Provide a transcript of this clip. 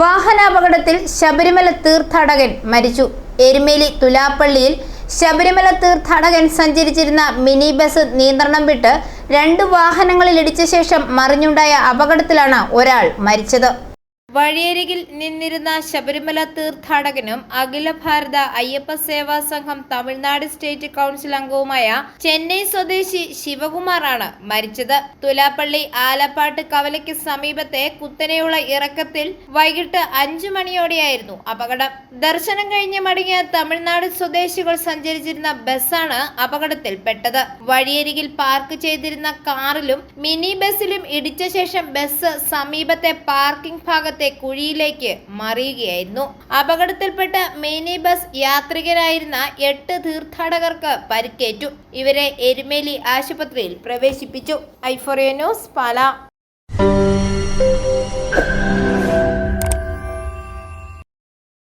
വാഹനാപകടത്തിൽ ശബരിമല തീർത്ഥാടകൻ മരിച്ചു. എരുമേലി തുലാപ്പള്ളിയിൽ ശബരിമല തീർത്ഥാടകൻ സഞ്ചരിച്ചിരുന്ന മിനി ബസ് നിയന്ത്രണം വിട്ട് രണ്ട് വാഹനങ്ങളിൽ ഇടിച്ച ശേഷം മറിഞ്ഞുണ്ടായ അപകടത്തിലാണ് ഒരാൾ മരിച്ചത്. വഴിയരികിൽ നിന്നിരുന്ന ശബരിമല തീർത്ഥാടകനും അഖില ഭാരത അയ്യപ്പ സേവാ സംഘം തമിഴ്നാട് സ്റ്റേറ്റ് കൗൺസിൽ അംഗവുമായ ചെന്നൈ സ്വദേശി ശിവകുമാറാണ് മരിച്ചത്. തുലാപ്പള്ളി ആലപ്പാട്ട് കവലയ്ക്ക് സമീപത്തെ കുത്തനെയുള്ള ഇറക്കത്തിൽ വൈകിട്ട് അഞ്ചു മണിയോടെയായിരുന്നു അപകടം. ദർശനം കഴിഞ്ഞ് മടങ്ങിയ തമിഴ്നാട് സ്വദേശികൾ സഞ്ചരിച്ചിരുന്ന ബസ്സാണ് അപകടത്തിൽപ്പെട്ടത്. വഴിയരികിൽ പാർക്ക് ചെയ്തിരുന്ന കാറിലും മിനി ബസ്സിലും ഇടിച്ച ശേഷം ബസ് സമീപത്തെ പാർക്കിംഗ് ഭാഗത്തെ കുഴിയിലേക്ക് മറിയുകയായിരുന്നു. അപകടത്തിൽപ്പെട്ട മിനി ബസ് യാത്രികരായിരുന്ന എട്ട് തീർത്ഥാടകർക്ക് പരിക്കേറ്റു. ഇവരെ എരുമേലി ആശുപത്രിയിൽ പ്രവേശിപ്പിച്ചു. ഐഫോറിയ ന്യൂസ് പാല.